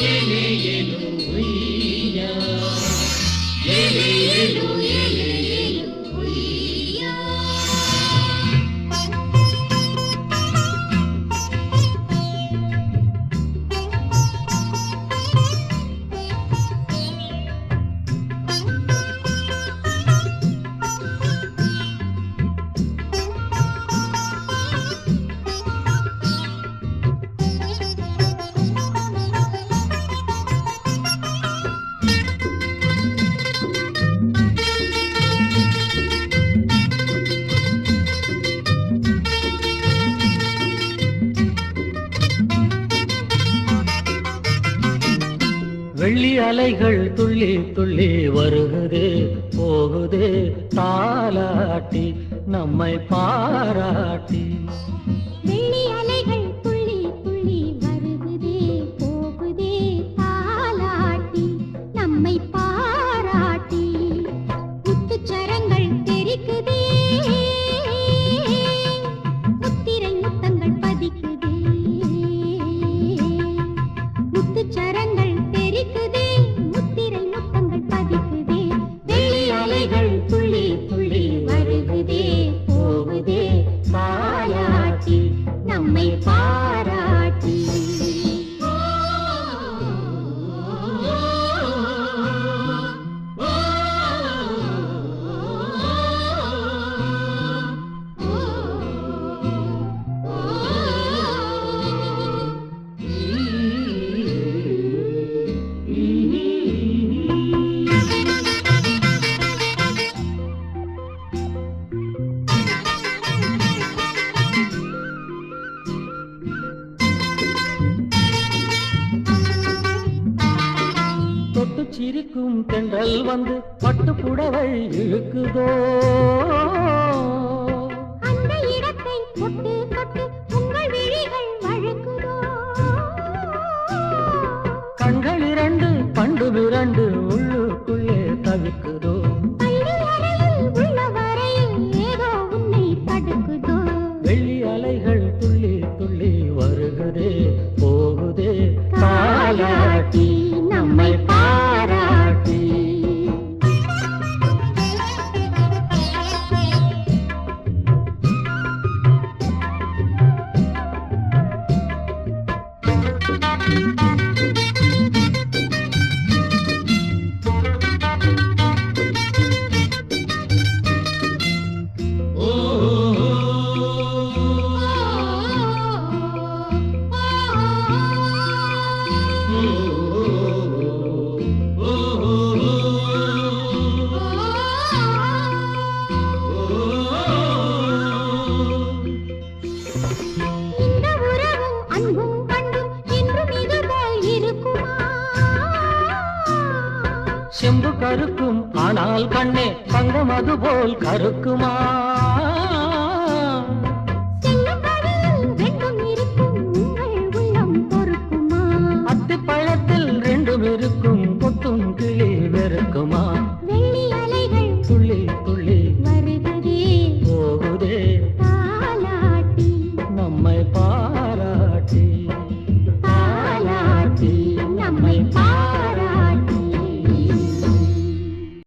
yene yenu uya. வெள்ளி அலைகள் துள்ளி துள்ளி வருகுது போகுது. தாலாட்டி நம்மை பாராட்டி. வெள்ளி அலைகள் நம்மை பார் சிரிக்கும் தென்றல் வந்து பட்டு புடவை இழுக்குதோ கண்கள் இரண்டு பண்டு விரண்டு உள்ளுக்குள்ளே தவிக்குதோ? வெள்ளி அலைகள் துள்ளி துள்ளி வருகிறேன் அறுக்கும் ஆனால் கண்ணே தங்கம் அதுபோல் கருக்குமா?